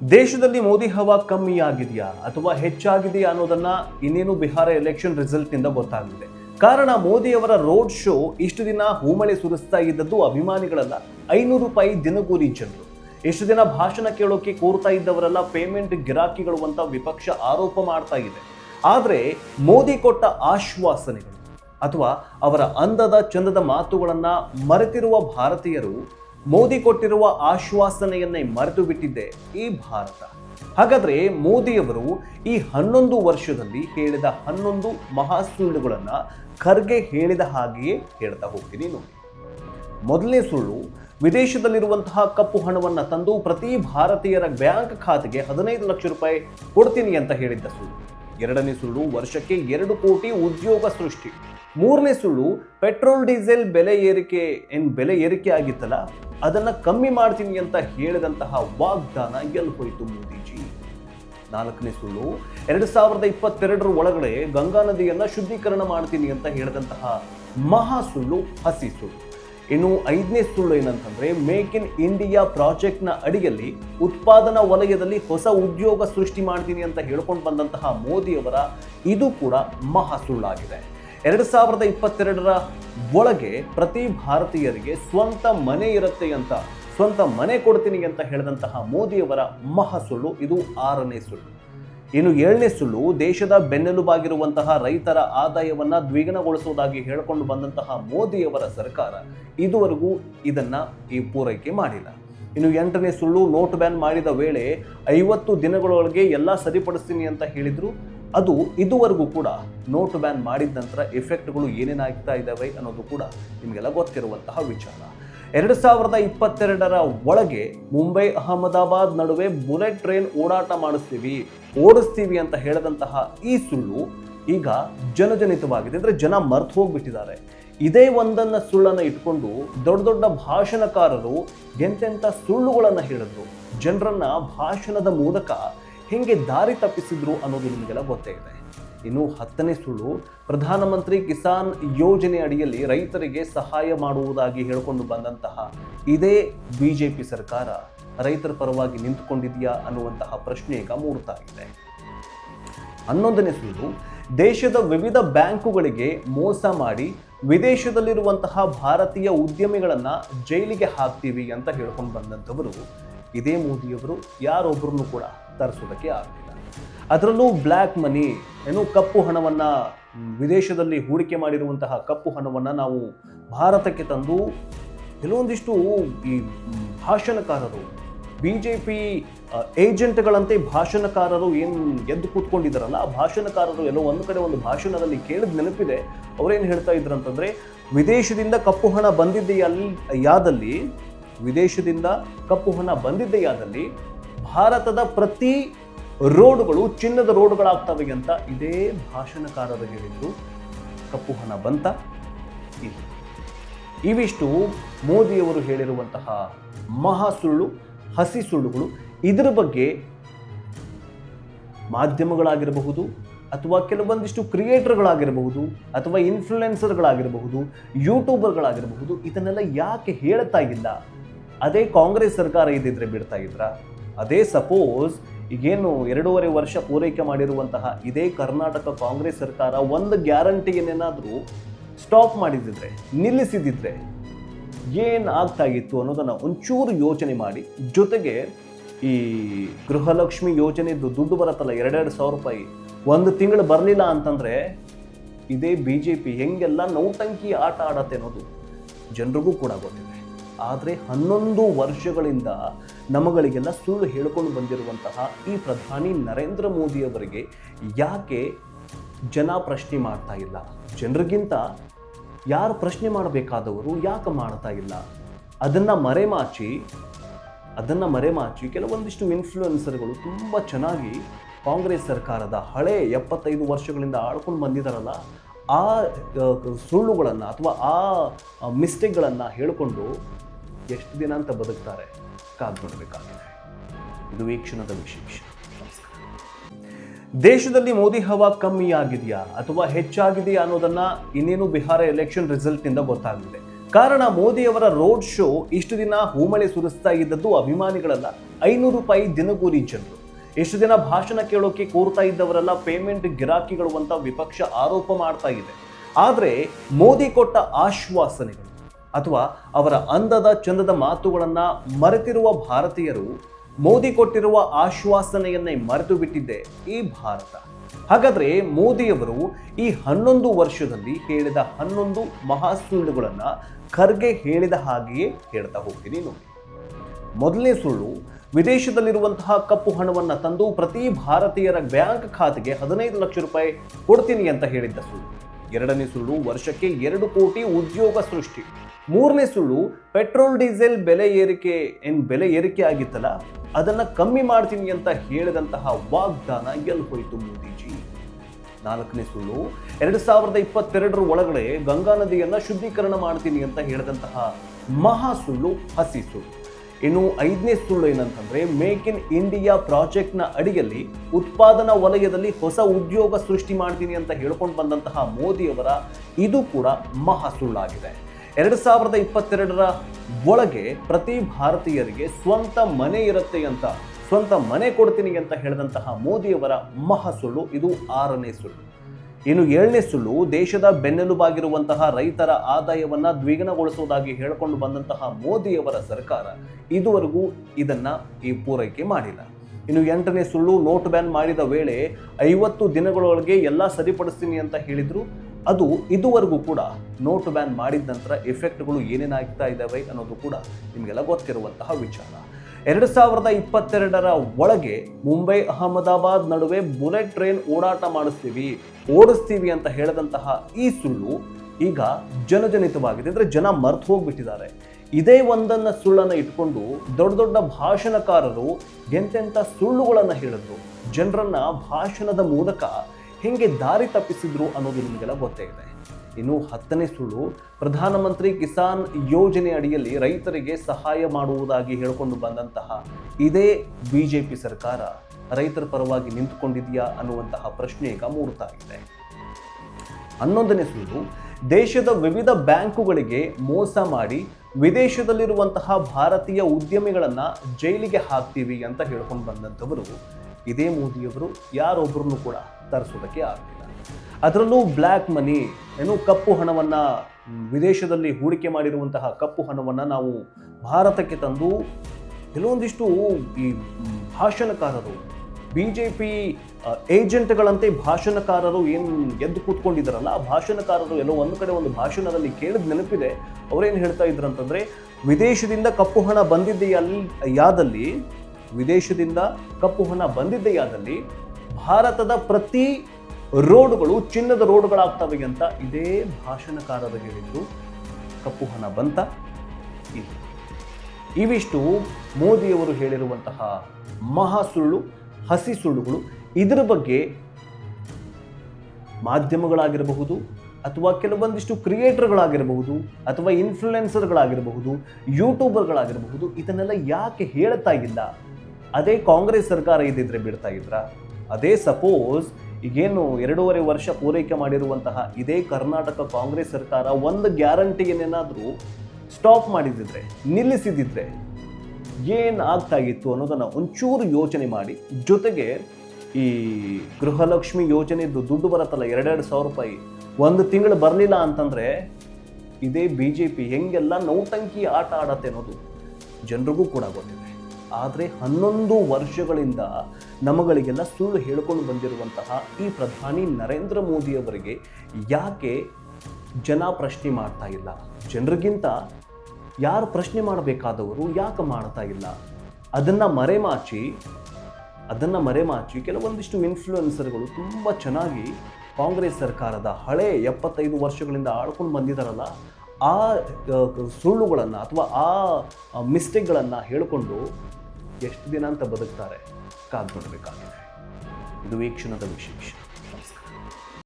ದೇಶದಲ್ಲಿ ಮೋದಿ ಹವಾ ಕಮ್ಮಿ ಆಗಿದೆಯಾ ಅಥವಾ ಹೆಚ್ಚಾಗಿದೆಯಾ ಅನ್ನೋದನ್ನ ಇನ್ನೇನು ಬಿಹಾರ ಎಲೆಕ್ಷನ್ ರಿಸಲ್ಟ್ನಿಂದ ಗೊತ್ತಾಗಿದೆ ಕಾರಣ ಮೋದಿಯವರ ರೋಡ್ ಶೋ ಇಷ್ಟು ದಿನ ಹೂಮಳೆ ಸುರಿಸ್ತಾ ಇದ್ದದ್ದು ಅಭಿಮಾನಿಗಳಲ್ಲ. ಐನೂರು ರೂಪಾಯಿ ದಿನಗೂಲಿ ಜನರು. ಇಷ್ಟು ದಿನ ಭಾಷಣ ಕೇಳೋಕೆ ಕೋರ್ತಾ ಇದ್ದವರೆಲ್ಲ ಪೇಮೆಂಟ್ ಗಿರಾಕಿಗಳು ಅಂತ ವಿಪಕ್ಷ ಆರೋಪ ಮಾಡ್ತಾ ಇದೆ. ಆದರೆ ಮೋದಿ ಕೊಟ್ಟ ಆಶ್ವಾಸನೆಗಳು ಅಥವಾ ಅವರ ಅಂದದ ಚಂದದ ಮಾತುಗಳನ್ನು ಮರೆತಿರುವ ಭಾರತೀಯರು ಮೋದಿ ಕೊಟ್ಟಿರುವ ಆಶ್ವಾಸನೆಯನ್ನೇ ಮರೆತು ಬಿಟ್ಟಿದ್ದೆ ಈ ಭಾರತ. ಹಾಗಾದ್ರೆ ಮೋದಿಯವರು ಈ ಹನ್ನೊಂದು ವರ್ಷದಲ್ಲಿ ಹೇಳಿದ ಹನ್ನೊಂದು ಮಹಾ ಸುಳ್ಳುಗಳನ್ನ ಖರ್ಗೆ ಹೇಳಿದ ಹಾಗೆಯೇ ಹೇಳ್ತಾ ಹೋಗ್ತೀನಿ ನೋಡಿ. ಮೊದಲನೇ ಸುಳ್ಳು, ವಿದೇಶದಲ್ಲಿರುವಂತಹ ಕಪ್ಪು ಹಣವನ್ನು ತಂದು ಪ್ರತಿ ಭಾರತೀಯರ ಬ್ಯಾಂಕ್ ಖಾತೆಗೆ ಹದಿನೈದು ಲಕ್ಷ ರೂಪಾಯಿ ಕೊಡ್ತೀನಿ ಅಂತ ಹೇಳಿದ್ದ ಸುಳ್ಳು. ಎರಡನೇ ಸುಳ್ಳು, ವರ್ಷಕ್ಕೆ ಎರಡು ಕೋಟಿ ಉದ್ಯೋಗ ಸೃಷ್ಟಿ. ಮೂರನೇ ಸುಳ್ಳು, ಪೆಟ್ರೋಲ್, ಡೀಸೆಲ್ ಬೆಲೆ ಏರಿಕೆ ಏನು ಬೆಲೆ ಏರಿಕೆ ಆಗಿತ್ತಲ್ಲ, ಅದನ್ನ ಕಮ್ಮಿ ಮಾಡ್ತೀನಿ ಅಂತ ಹೇಳಿದಂತಹ ವಾಗ್ದಾನ ಎಲ್ಲಿ ಹೋಯಿತು ಮೋದಿಜಿ? ನಾಲ್ಕನೇ ಸುಳ್ಳು, ಎರಡು ಸಾವಿರದ ಇಪ್ಪತ್ತೆರಡರ ಒಳಗಡೆ ಗಂಗಾ ನದಿಯನ್ನ ಶುದ್ಧೀಕರಣ ಮಾಡ್ತೀನಿ ಅಂತ ಹೇಳಿದಂತಹ ಮಹಾ ಸುಳ್ಳು, ಹಸಿ ಸುಳ್ಳು. ಇನ್ನು ಐದನೇ ಸುಳ್ಳು ಏನಂತಂದ್ರೆ, ಮೇಕ್ ಇನ್ ಇಂಡಿಯಾ ಪ್ರಾಜೆಕ್ಟ್ನ ಅಡಿಯಲ್ಲಿ ಉತ್ಪಾದನಾ ವಲಯದಲ್ಲಿ ಹೊಸ ಉದ್ಯೋಗ ಸೃಷ್ಟಿ ಮಾಡ್ತೀನಿ ಅಂತ ಹೇಳ್ಕೊಂಡು ಬಂದಂತಹ ಮೋದಿಯವರ ಇದು ಕೂಡ ಮಹಾ ಸುಳ್ಳಾಗಿದೆ. ಎರಡು ಸಾವಿರದ ಇಪ್ಪತ್ತೆರಡರ ಒಳಗೆ ಪ್ರತಿ ಭಾರತೀಯರಿಗೆ ಸ್ವಂತ ಮನೆ ಇರುತ್ತೆ ಅಂತ, ಸ್ವಂತ ಮನೆ ಕೊಡ್ತೀನಿ ಅಂತ ಹೇಳಿದಂತಹ ಮೋದಿಯವರ ಮಹಾ ಸುಳ್ಳು ಇದು ಆರನೇ ಸುಳ್ಳು. ಇನ್ನು ಏಳನೇ ಸುಳ್ಳು, ದೇಶದ ಬೆನ್ನೆಲುಬಾಗಿರುವಂತಹ ರೈತರ ಆದಾಯವನ್ನ ದ್ವಿಗುಣಗೊಳಿಸುವುದಾಗಿ ಹೇಳಿಕೊಂಡು ಬಂದಂತಹ ಮೋದಿಯವರ ಸರ್ಕಾರ ಇದುವರೆಗೂ ಇದನ್ನ ಈ ಪೂರೈಕೆ ಮಾಡಿಲ್ಲ. ಇನ್ನು ಎಂಟನೇ ಸುಳ್ಳು, ನೋಟ್ ಬ್ಯಾನ್ ಮಾಡಿದ ವೇಳೆ ಐವತ್ತು ದಿನಗಳೊಳಗೆ ಎಲ್ಲ ಸರಿಪಡಿಸ್ತೀನಿ ಅಂತ ಹೇಳಿದ್ರು. ಅದು ಇದುವರೆಗೂ ಕೂಡ ನೋಟ್ ಬ್ಯಾನ್ ಮಾಡಿದ ನಂತರ ಎಫೆಕ್ಟ್ಗಳು ಏನೇನಾಗ್ತಾ ಇದ್ದಾವೆ ಅನ್ನೋದು ಕೂಡ ನಿಮಗೆಲ್ಲ ಗೊತ್ತಿರುವಂತಹ ವಿಚಾರ. ಎರಡು ಸಾವಿರದ ಇಪ್ಪತ್ತೆರಡರ ಒಳಗೆ ಮುಂಬೈ, ಅಹಮದಾಬಾದ್ ನಡುವೆ ಬುಲೆಟ್ ಟ್ರೈನ್ ಓಡಾಟ ಮಾಡಿಸ್ತೀವಿ, ಓಡಿಸ್ತೀವಿ ಅಂತ ಹೇಳಿದಂತಹ ಈ ಸುಳ್ಳು ಈಗ ಜನಜನಿತವಾಗಿದೆ. ಅಂದರೆ ಜನ ಮರ್ತು ಹೋಗ್ಬಿಟ್ಟಿದ್ದಾರೆ. ಇದೇ ಒಂದನ್ನ ಸುಳ್ಳನ್ನು ಇಟ್ಕೊಂಡು ದೊಡ್ಡ ದೊಡ್ಡ ಭಾಷಣಕಾರರು ಎಂತೆಂಥ ಸುಳ್ಳುಗಳನ್ನು ಹೇಳಿದ್ರು. ಜನರನ್ನ ಭಾಷಣದ ಮೂಲಕ ಹೆಂಗೆ ದಾರಿ ತಪ್ಪಿಸಿದ್ರು ಅನ್ನೋದು ನಿಮಗೆಲ್ಲ ಗೊತ್ತಾಗಿದೆ ಇನ್ನು ಹತ್ತನೇ ಸುಳ್ಳು, ಪ್ರಧಾನಮಂತ್ರಿ ಕಿಸಾನ್ ಯೋಜನೆ ಅಡಿಯಲ್ಲಿ ರೈತರಿಗೆ ಸಹಾಯ ಮಾಡುವುದಾಗಿ ಹೇಳಿಕೊಂಡು ಬಂದಂತಹ ಇದೇ ಬಿಜೆಪಿ ಸರ್ಕಾರ ರೈತರ ಪರವಾಗಿ ನಿಂತುಕೊಂಡಿದೆಯಾ ಅನ್ನುವಂತಹ ಪ್ರಶ್ನೆ ಈಗ ಮೂಡ್ತಾ ಇದೆ. ಹನ್ನೊಂದನೇ ಸುಳ್ಳು, ದೇಶದ ವಿವಿಧ ಬ್ಯಾಂಕುಗಳಿಗೆ ಮೋಸ ಮಾಡಿ ವಿದೇಶದಲ್ಲಿರುವಂತಹ ಭಾರತೀಯ ಉದ್ಯಮಿಗಳನ್ನು ಜೈಲಿಗೆ ಹಾಕ್ತೀವಿ ಅಂತ ಹೇಳ್ಕೊಂಡು ಬಂದಂಥವರು ಇದೇ ಮೋದಿಯವರು ಯಾರೊಬ್ಬರನ್ನು ಕೂಡ ತರಿಸೋದಕ್ಕೆ ಆಗಲಿಲ್ಲ ಅದರಲ್ಲೂ ಬ್ಲ್ಯಾಕ್ ಮನಿ, ಏನು ಕಪ್ಪು ಹಣವನ್ನು ವಿದೇಶದಲ್ಲಿ ಹೂಡಿಕೆ ಮಾಡಿರುವಂತಹ ಕಪ್ಪು ಹಣವನ್ನು ನಾವು ಭಾರತಕ್ಕೆ ತಂದು ಕೆಲವೊಂದಿಷ್ಟು ಈ ಭಾಷಣಕಾರರು ಬಿ ಜೆ ಪಿ ಏಜೆಂಟ್ಗಳಂತೆ ಭಾಷಣಕಾರರು ಏನು ಎದ್ದು ಕೂತ್ಕೊಂಡಿದ್ದಾರಲ್ಲ, ಆ ಭಾಷಣಕಾರರು ಎಲ್ಲೋ ಒಂದು ಕಡೆ ಒಂದು ಭಾಷಣದಲ್ಲಿ ಕೇಳಿದ ನೆನಪಿದೆ. ಅವರೇನು ಹೇಳ್ತಾ ಇದ್ರು ಅಂತಂದರೆ, ವಿದೇಶದಿಂದ ಕಪ್ಪು ಹಣ ಬಂದಿದ್ದೆಯಲ್ಲಿ ಯಾದಲ್ಲಿ, ವಿದೇಶದಿಂದ ಕಪ್ಪು ಹಣ ಬಂದಿದೆಯಾದಲ್ಲಿ ಭಾರತದ ಪ್ರತಿ ರೋಡ್ಗಳು ಚಿನ್ನದ ರೋಡ್ಗಳಾಗ್ತವೆ ಅಂತ ಇದೇ ಭಾಷಣಕಾರರು ಹೇಳಿದ್ದು ಕಪ್ಪು ಹಣ ಬಂತ ಇಲ್ಲ ಇವಿಷ್ಟು ಮೋದಿಯವರು ಹೇಳಿರುವಂತಹ ಮಹಾ ಸುಳ್ಳು ಹಸಿ ಸುಳ್ಳುಗಳು. ಇದರ ಬಗ್ಗೆ ಮಾಧ್ಯಮಗಳಾಗಿರಬಹುದು ಅಥವಾ ಕೆಲವೊಂದಿಷ್ಟು ಕ್ರಿಯೇಟರ್ಗಳಾಗಿರಬಹುದು ಅಥವಾ ಇನ್ಫ್ಲುಯೆನ್ಸರ್ಗಳಾಗಿರಬಹುದು, ಯೂಟ್ಯೂಬರ್ಗಳಾಗಿರಬಹುದು, ಇದನ್ನೆಲ್ಲ ಯಾಕೆ ಹೇಳ್ತಾ ಇಲ್ಲ? ಅದೇ ಕಾಂಗ್ರೆಸ್ ಸರ್ಕಾರ ಇದ್ದಿದ್ರೆ ಬಿಡ್ತಾ ಇದ್ರ? ಅದೇ ಸಪೋಸ್ ಈಗೇನು ಎರಡೂವರೆ ವರ್ಷ ಪೂರೈಕೆ ಮಾಡಿರುವಂತಹ ಇದೇ ಕರ್ನಾಟಕ ಕಾಂಗ್ರೆಸ್ ಸರ್ಕಾರ ಒಂದು ಗ್ಯಾರಂಟಿಯನ್ನೇನಾದರೂ ಸ್ಟಾಪ್ ಮಾಡಿದಿದ್ರೆ ನಿಲ್ಲಿಸಿದಿದ್ರೆ ಏನು ಆಗ್ತಾ ಇತ್ತು ಅನ್ನೋದನ್ನು ಒಂಚೂರು ಯೋಚನೆ ಮಾಡಿ. ಜೊತೆಗೆ ಈ ಗೃಹಲಕ್ಷ್ಮಿ ಯೋಜನೆದು ದುಡ್ಡು ಬರುತ್ತಲ್ಲ, ಎರಡೆರಡು ಸಾವಿರ ರೂಪಾಯಿ. ಒಂದು ತಿಂಗಳು ಬರಲಿಲ್ಲ ಅಂತಂದರೆ ಇದೇ ಬಿ ಜೆ ಪಿ ಹೆಂಗೆಲ್ಲ ನೌಟಂಕಿ ಆಟ ಆಡತ್ತೆ ಅನ್ನೋದು ಜನರಿಗೂ ಕೂಡ ಗೊತ್ತಿದೆ. ಆದರೆ ಹನ್ನೊಂದು ವರ್ಷಗಳಿಂದ ನಮಗಳಿಗೆಲ್ಲ ಸುಳ್ಳು ಹೇಳಿಕೊಂಡು ಬಂದಿರುವಂತಹ ಈ ಪ್ರಧಾನಿ ನರೇಂದ್ರ ಮೋದಿಯವರಿಗೆ ಯಾಕೆ ಜನ ಪ್ರಶ್ನೆ ಮಾಡ್ತಾ ಇಲ್ಲ? ಜನರಿಗಿಂತ ಯಾರು ಪ್ರಶ್ನೆ ಮಾಡಬೇಕಾದವರು ಯಾಕೆ ಮಾಡ್ತಾ ಇಲ್ಲ? ಅದನ್ನು ಮರೆಮಾಚಿ ಅದನ್ನು ಮರೆಮಾಚಿ ಕೆಲವೊಂದಿಷ್ಟು ಇನ್ಫ್ಲೂಯೆನ್ಸರ್ಗಳು ತುಂಬ ಚೆನ್ನಾಗಿ ಕಾಂಗ್ರೆಸ್ ಸರ್ಕಾರದ ಹಳೆ ಎಪ್ಪತ್ತೈದು ವರ್ಷಗಳಿಂದ ಆಳ್ಕೊಂಡು ಬಂದಿದ್ದಾರಲ್ಲ ಆ ಸುಳ್ಳುಗಳನ್ನು ಅಥವಾ ಆ ಮಿಸ್ಟೇಕ್ಗಳನ್ನು ಹೇಳಿಕೊಂಡು ಎಷ್ಟು ದಿನ ಅಂತ ಬದುಕ್ತಾರೆ ಕಾದು ನೋಡಬೇಕಾಗಿದೆ. ಇದು ವೀಕ್ಷಣದ ಕ್ಷಣದ ವಿಶೇಷ. ದೇಶದಲ್ಲಿ ಮೋದಿ ಹವಾ ಕಮ್ಮಿ ಆಗಿದೆಯಾ ಅಥವಾ ಹೆಚ್ಚಾಗಿದೆಯಾ ಅನ್ನೋದನ್ನ ಇನ್ನೇನು ಬಿಹಾರ ಎಲೆಕ್ಷನ್ ರಿಸಲ್ಟ್ನಿಂದ ಗೊತ್ತಾಗಿದೆ ಕಾರಣ ಮೋದಿಯವರ ರೋಡ್ ಶೋ ಇಷ್ಟು ದಿನ ಹೂಮಳೆ ಸುರಿಸ್ತಾ ಇದ್ದದ್ದು ಅಭಿಮಾನಿಗಳಲ್ಲ. ಐನೂರು ರೂಪಾಯಿ ದಿನಗೂಲಿ ಜನರು. ಇಷ್ಟು ದಿನ ಭಾಷಣ ಕೇಳೋಕೆ ಕೋರ್ತಾ ಇದ್ದವರೆಲ್ಲ ಪೇಮೆಂಟ್ ಗಿರಾಕಿಗಳು ಅಂತ ವಿಪಕ್ಷ ಆರೋಪ ಮಾಡ್ತಾ ಇದೆ. ಆದರೆ ಮೋದಿ ಕೊಟ್ಟ ಆಶ್ವಾಸನೆಗಳು ಅಥವಾ ಅವರ ಅಂದದ ಚಂದದ ಮಾತುಗಳನ್ನು ಮರೆತಿರುವ ಭಾರತೀಯರು ಮೋದಿ ಕೊಟ್ಟಿರುವ ಆಶ್ವಾಸನೆಯನ್ನೇ ಮರೆತು ಬಿಟ್ಟಿದ್ದೆ ಈ ಭಾರತ. ಹಾಗಾದರೆ ಮೋದಿಯವರು ಈ ಹನ್ನೊಂದು ವರ್ಷದಲ್ಲಿ ಹೇಳಿದ ಹನ್ನೊಂದು ಮಹಾ ಸುಳ್ಳುಗಳನ್ನ ಖರ್ಗೆ ಹೇಳಿದ ಹಾಗೆಯೇ ಹೇಳ್ತಾ ಹೋಗ್ತೀನಿ ನೋಡಿ ಮೊದಲನೇ ಸುಳ್ಳು, ವಿದೇಶದಲ್ಲಿರುವಂತಹ ಕಪ್ಪು ಹಣವನ್ನು ತಂದು ಪ್ರತಿ ಭಾರತೀಯರ ಬ್ಯಾಂಕ್ ಖಾತೆಗೆ ಹದಿನೈದು ಲಕ್ಷ ರೂಪಾಯಿ ಕೊಡ್ತೀನಿ ಅಂತ ಹೇಳಿದ್ದ ಸುಳ್ಳು. ಎರಡನೇ ಸುಳ್ಳು, ವರ್ಷಕ್ಕೆ ಎರಡು ಕೋಟಿ ಉದ್ಯೋಗ ಸೃಷ್ಟಿ. ಮೂರನೇ ಸುಳ್ಳು, ಪೆಟ್ರೋಲ್, ಡೀಸೆಲ್ ಬೆಲೆ ಏರಿಕೆ ಏನು ಬೆಲೆ ಏರಿಕೆ ಆಗಿತ್ತಲ್ಲ, ಅದನ್ನ ಕಮ್ಮಿ ಮಾಡ್ತೀನಿ ಅಂತ ಹೇಳಿದಂತಹ ವಾಗ್ದಾನ ಎಲ್ಲಿ ಹೋಯಿತು ಮೋದಿಜಿ? ನಾಲ್ಕನೇ ಸುಳ್ಳು, ಎರಡು ಸಾವಿರದ ಇಪ್ಪತ್ತೆರಡರ ಒಳಗಡೆ ಗಂಗಾ ನದಿಯನ್ನ ಶುದ್ಧೀಕರಣ ಮಾಡ್ತೀನಿ ಅಂತ ಹೇಳಿದಂತಹ ಮಹಾ ಸುಳ್ಳು, ಹಸಿ ಸುಳ್ಳು. ಇನ್ನು ಐದನೇ ಸುಳ್ಳು ಏನಂತಂದ್ರೆ, ಮೇಕ್ ಇನ್ ಇಂಡಿಯಾ ಪ್ರಾಜೆಕ್ಟ್ನ ಅಡಿಯಲ್ಲಿ ಉತ್ಪಾದನಾ ವಲಯದಲ್ಲಿ ಹೊಸ ಉದ್ಯೋಗ ಸೃಷ್ಟಿ ಮಾಡ್ತೀನಿ ಅಂತ ಹೇಳ್ಕೊಂಡು ಬಂದಂತಹ ಮೋದಿಯವರ ಇದು ಕೂಡ ಮಹಾ ಸುಳ್ಳಾಗಿದೆ. ಎರಡು ಸಾವಿರದ ಇಪ್ಪತ್ತೆರಡರ ಒಳಗೆ ಪ್ರತಿ ಭಾರತೀಯರಿಗೆ ಸ್ವಂತ ಮನೆ ಇರುತ್ತೆ ಅಂತ, ಸ್ವಂತ ಮನೆ ಕೊಡ್ತೀನಿ ಅಂತ ಹೇಳಿದಂತಹ ಮೋದಿಯವರ ಮಹಾ ಸುಳ್ಳು, ಇದು ಆರನೇ ಸುಳ್ಳು. ಇನ್ನು ಏಳನೇ ಸುಳ್ಳು, ದೇಶದ ಬೆನ್ನೆಲುಬಾಗಿರುವಂತಹ ರೈತರ ಆದಾಯವನ್ನ ದ್ವಿಗುಣಗೊಳಿಸುವುದಾಗಿ ಹೇಳಿಕೊಂಡು ಬಂದಂತಹ ಮೋದಿಯವರ ಸರ್ಕಾರ ಇದುವರೆಗೂ ಇದನ್ನ ಈ ಪೂರೈಕೆ ಮಾಡಿಲ್ಲ. ಇನ್ನು ಎಂಟನೇ ಸುಳ್ಳು, ನೋಟ್ ಬ್ಯಾನ್ ಮಾಡಿದ ವೇಳೆ ಐವತ್ತು ದಿನಗಳೊಳಗೆ ಎಲ್ಲ ಸರಿಪಡಿಸ್ತೀನಿ ಅಂತ ಹೇಳಿದ್ರು. ಅದು ಇದುವರೆಗೂ ಕೂಡ ನೋಟ್ ಬ್ಯಾನ್ ಮಾಡಿದ ನಂತರ ಎಫೆಕ್ಟ್ಗಳು ಏನೇನಾಗ್ತಾ ಇದ್ದಾವೆ ಅನ್ನೋದು ಕೂಡ ನಿಮಗೆಲ್ಲ ಗೊತ್ತಿರುವಂತಹ ವಿಚಾರ. ಎರಡು ಸಾವಿರದ ಇಪ್ಪತ್ತೆರಡರ ಒಳಗೆ ಮುಂಬೈ, ಅಹಮದಾಬಾದ್ ನಡುವೆ ಬುಲೆಟ್ ಟ್ರೈನ್ ಓಡಾಟ ಮಾಡಿಸ್ತೀವಿ, ಓಡಿಸ್ತೀವಿ ಅಂತ ಹೇಳಿದಂತಹ ಈ ಸುಳ್ಳು ಈಗ ಜನಜನಿತವಾಗಿದೆ. ಅಂದರೆ ಜನ ಮರ್ತು ಹೋಗ್ಬಿಟ್ಟಿದ್ದಾರೆ. ಇದೇ ಒಂದನ್ನು ಸುಳ್ಳನ್ನು ಇಟ್ಕೊಂಡು ದೊಡ್ಡ ದೊಡ್ಡ ಭಾಷಣಕಾರರು ಎಂತೆಂಥ ಸುಳ್ಳುಗಳನ್ನು ಹೇಳಿದ್ರು. ಜನರನ್ನ ಭಾಷಣದ ಮೂಲಕ ಹೆಂಗೆ ದಾರಿ ತಪ್ಪಿಸಿದ್ರು ಅನ್ನೋದು ನಿಮಗೆಲ್ಲ ಗೊತ್ತೇ ಇದೆ. ಇನ್ನು ಹತ್ತನೇ ಸುಳ್ಳು, ಪ್ರಧಾನಮಂತ್ರಿ ಕಿಸಾನ್ ಯೋಜನೆ ಅಡಿಯಲ್ಲಿ ರೈತರಿಗೆ ಸಹಾಯ ಮಾಡುವುದಾಗಿ ಹೇಳಿಕೊಂಡು ಬಂದಂತಹ ಇದೇ ಬಿ ಜೆ ಪಿ ಸರ್ಕಾರ ರೈತರ ಪರವಾಗಿ ನಿಂತುಕೊಂಡಿದೆಯಾ ಅನ್ನುವಂತಹ ಪ್ರಶ್ನೆ ಈಗ ಮೂಡ್ತಾ ಇದೆ. ಹನ್ನೊಂದನೇ ಸುಳ್ಳು, ದೇಶದ ವಿವಿಧ ಬ್ಯಾಂಕುಗಳಿಗೆ ಮೋಸ ಮಾಡಿ ವಿದೇಶದಲ್ಲಿರುವಂತಹ ಭಾರತೀಯ ಉದ್ಯಮಿಗಳನ್ನ ಜೈಲಿಗೆ ಹಾಕ್ತೀವಿ ಅಂತ ಹೇಳ್ಕೊಂಡು ಬಂದಂಥವರು ಇದೇ ಮೋದಿಯವರು ಯಾರೊಬ್ಬರನ್ನು ಕೂಡ ತರಿಸೋದಕ್ಕೆ ಆಗ್ತಿಲ್ಲ ಅದರಲ್ಲೂ ಬ್ಲ್ಯಾಕ್ ಮನಿ, ಏನು ಕಪ್ಪು ಹಣವನ್ನು ವಿದೇಶದಲ್ಲಿ ಹೂಡಿಕೆ ಮಾಡಿರುವಂತಹ ಕಪ್ಪು ಹಣವನ್ನು ನಾವು ಭಾರತಕ್ಕೆ ತಂದು ಕೆಲವೊಂದಿಷ್ಟು ಈ ಭಾಷಣಕಾರರು ಬಿ ಜೆ ಪಿ ಏಜೆಂಟ್ಗಳಂತೆ ಭಾಷಣಕಾರರು ಏನು ಎದ್ದು ಕೂತ್ಕೊಂಡಿದ್ದಾರಲ್ಲ, ಆ ಭಾಷಣಕಾರರು ಎಲ್ಲೋ ಒಂದು ಕಡೆ ಒಂದು ಭಾಷಣದಲ್ಲಿ ಕೇಳಿದ ನೆನಪಿದೆ. ಅವರೇನು ಹೇಳ್ತಾ ಇದ್ರು ಅಂತಂದ್ರೆ, ವಿದೇಶದಿಂದ ಕಪ್ಪು ಹಣ ಬಂದಿದ್ದೆಯಲ್ಲಿ ಯಾದಲ್ಲಿ, ವಿದೇಶದಿಂದ ಕಪ್ಪು ಹಣ ಬಂದಿದೆಯಾದಲ್ಲಿ ಭಾರತದ ಪ್ರತಿ ರೋಡ್ಗಳು ಚಿನ್ನದ ರೋಡ್ಗಳಾಗ್ತವೆ ಅಂತ ಇದೇ ಭಾಷಣಕಾರರು ಹೇಳಿದ್ರು ಕಪ್ಪು ಹಣ ಬಂತ. ಇವಿಷ್ಟು ಮೋದಿಯವರು ಹೇಳಿರುವಂತಹ ಮಹಾ ಸುಳ್ಳು, ಹಸಿ ಸುಳ್ಳುಗಳು. ಇದರ ಬಗ್ಗೆ ಮಾಧ್ಯಮಗಳಾಗಿರಬಹುದು ಅಥವಾ ಕೆಲವೊಂದಿಷ್ಟು ಕ್ರಿಯೇಟರ್ಗಳಾಗಿರಬಹುದು ಅಥವಾ ಇನ್ಫ್ಲುಯೆನ್ಸರ್ಗಳಾಗಿರಬಹುದು, ಯೂಟ್ಯೂಬರ್ಗಳಾಗಿರಬಹುದು, ಇದನ್ನೆಲ್ಲ ಯಾಕೆ ಹೇಳ್ತಾ ಇಲ್ಲ? ಅದೇ ಕಾಂಗ್ರೆಸ್ ಸರ್ಕಾರ ಇದ್ದಿದ್ರೆ ಬಿಡ್ತಾ ಇದ್ರ? ಅದೇ ಸಪೋಸ್ ಈಗೇನು ಎರಡೂವರೆ ವರ್ಷ ಪೂರೈಕೆ ಮಾಡಿರುವಂತಹ ಇದೇ ಕರ್ನಾಟಕ ಕಾಂಗ್ರೆಸ್ ಸರ್ಕಾರ ಒಂದು ಗ್ಯಾರಂಟಿಯನ್ನೇನಾದರೂ ಸ್ಟಾಪ್ ಮಾಡಿದಿದ್ರೆ ನಿಲ್ಲಿಸಿದಿದ್ರೆ ಏನು ಆಗ್ತಾಗಿತ್ತು ಅನ್ನೋದನ್ನು ಒಂಚೂರು ಯೋಚನೆ ಮಾಡಿ. ಜೊತೆಗೆ ಈ ಗೃಹಲಕ್ಷ್ಮಿ ಯೋಜನೆದು ದುಡ್ಡು ಬರುತ್ತಲ್ಲ, ಎರಡೆರಡು ಸಾವಿರ ರೂಪಾಯಿ. ಒಂದು ತಿಂಗಳು ಬರಲಿಲ್ಲ ಅಂತಂದರೆ ಇದೇ ಬಿ ಜೆ ಪಿ ಹೆಂಗೆಲ್ಲ ನೌಟಂಕಿ ಆಟ ಆಡತ್ತೆ ಅನ್ನೋದು ಜನರಿಗೂ ಕೂಡ ಗೊತ್ತಿದೆ. ಆದರೆ ಹನ್ನೊಂದು ವರ್ಷಗಳಿಂದ ನಮಗಳಿಗೆಲ್ಲ ಸುಳ್ಳು ಹೇಳಿಕೊಂಡು ಬಂದಿರುವಂತಹ ಈ ಪ್ರಧಾನಿ ನರೇಂದ್ರ ಮೋದಿಯವರಿಗೆ ಯಾಕೆ ಜನ ಪ್ರಶ್ನೆ ಮಾಡ್ತಾ ಇಲ್ಲ? ಜನರಿಗಿಂತ ಯಾರು ಪ್ರಶ್ನೆ ಮಾಡಬೇಕಾದವರು ಯಾಕೆ ಮಾಡ್ತಾ ಇಲ್ಲ? ಅದನ್ನು ಮರೆಮಾಚಿ ಅದನ್ನು ಮರೆಮಾಚಿ ಕೆಲವೊಂದಿಷ್ಟು ಇನ್ಫ್ಲೂಯೆನ್ಸರ್ಗಳು ತುಂಬ ಚೆನ್ನಾಗಿ ಕಾಂಗ್ರೆಸ್ ಸರ್ಕಾರದ ಹಳೆ ಎಪ್ಪತ್ತೈದು ವರ್ಷಗಳಿಂದ ಆಳ್ಕೊಂಡು ಬಂದಿದ್ದಾರಲ್ಲ ಆ ಸುಳ್ಳುಗಳನ್ನು ಅಥವಾ ಆ ಮಿಸ್ಟೇಕ್ಗಳನ್ನು ಹೇಳಿಕೊಂಡು ಎಷ್ಟು ದಿನ ಅಂತ ಬದುಕ್ತಾರೆ ಕಾದು ನೋಡಬೇಕಾಗಿದೆ. ಇದು ವೀಕ್ಷಣದ ವಿಶೇಷ.